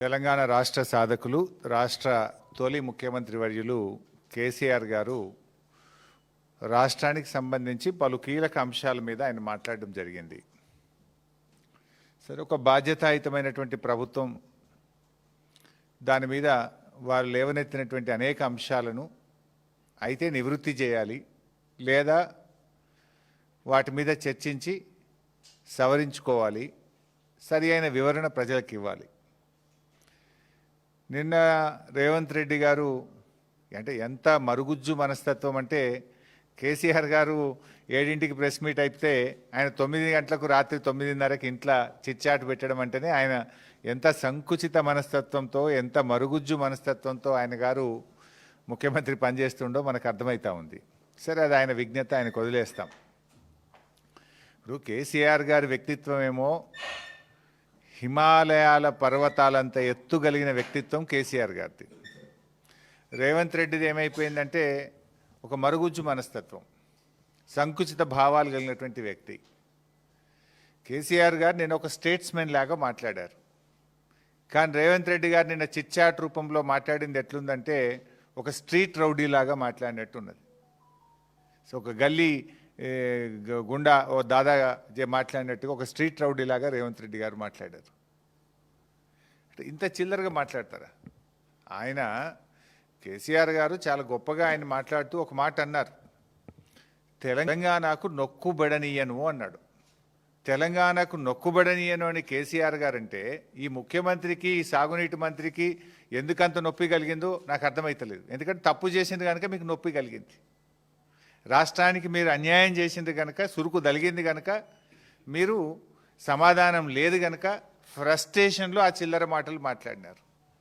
తెలంగాణ రాష్ట్ర సాధకులు రాష్ట్ర తొలి ముఖ్యమంత్రి వర్యులు కేసీఆర్ గారు రాష్ట్రానికి సంబంధించి పలు కీలక అంశాల మీద ఆయన మాట్లాడడం జరిగింది. సరే ఒక బాధ్యతాయుతమైనటువంటి ప్రభుత్వం దాని మీద వారు లేవనెత్తినటువంటి అనేక అంశాలను అయితే నివృత్తి చేయాలి లేదా వాటి మీద చర్చించి సవరించుకోవాలి సరి అయిన వివరణ ప్రజలకు ఇవ్వాలి. నిన్న రేవంత్ రెడ్డి గారు అంటే ఎంత మరుగుజ్జు మనస్తత్వం అంటే కేసీఆర్ గారు ఏడింటికి ప్రెస్ మీట్ అయితే ఆయన తొమ్మిది గంటలకు రాత్రి తొమ్మిదిన్నరకి ఇంట్లో చిచ్చాటు పెట్టడం అంటేనే ఆయన ఎంత సంకుచిత మనస్తత్వంతో ఎంత మరుగుజ్జు మనస్తత్వంతో ఆయన గారు ముఖ్యమంత్రి పనిచేస్తుండో మనకు అర్థమవుతా ఉంది. సరే అది ఆయన విజ్ఞత ఆయనకు వదిలేస్తాం. ఇప్పుడు కేసీఆర్ గారి వ్యక్తిత్వం ఏమో హిమాలయాల పర్వతాలంత ఎత్తు కలిగిన వ్యక్తిత్వం కేసీఆర్ గారిది. రేవంత్ రెడ్డిది ఏమైపోయిందంటే ఒక మరుగుజ్జు మనస్తత్వం సంకుచిత భావాలు కలిగినటువంటి వ్యక్తి. కేసీఆర్ గారు నేను ఒక స్టేట్స్మెన్ లాగా మాట్లాడారు. కానీ రేవంత్ రెడ్డి గారు నిన్న చిచ్చాట్ రూపంలో మాట్లాడింది ఎట్లుందంటే ఒక స్ట్రీట్ రౌడీ లాగా మాట్లాడినట్టు ఉన్నది సో ఒక గల్లీ గుండా ఓ దాదా జే మాట్లాడినట్టుగా ఒక స్ట్రీట్ రౌడీలాగా రేవంత్ రెడ్డి గారు మాట్లాడారు. అంటే ఇంత చిల్లరగా మాట్లాడతారా? ఆయన కేసీఆర్ గారు చాలా గొప్పగా ఆయన మాట్లాడుతూ ఒక మాట అన్నారు. తెలంగాణకు నొక్కుబడనీయను అన్నాడు. తెలంగాణకు నొక్కుబడనీయను అని కేసీఆర్ గారంటే ఈ ముఖ్యమంత్రికి ఈ సాగునీటి మంత్రికి ఎందుకంత నొప్పి కలిగిందో నాకు అర్థమవుతలేదు ఎందుకంటే తప్పు చేసింది కనుక మీకు నొప్పి కలిగింది. రాష్ట్రానికి మీరు అన్యాయం చేసింది కనుక సురుకు దలిగింది కనుక మీరు సమాధానం లేదు కనుక ఫ్రస్ట్రేషన్లో ఆ చిల్లర మాటలు మాట్లాడినారు.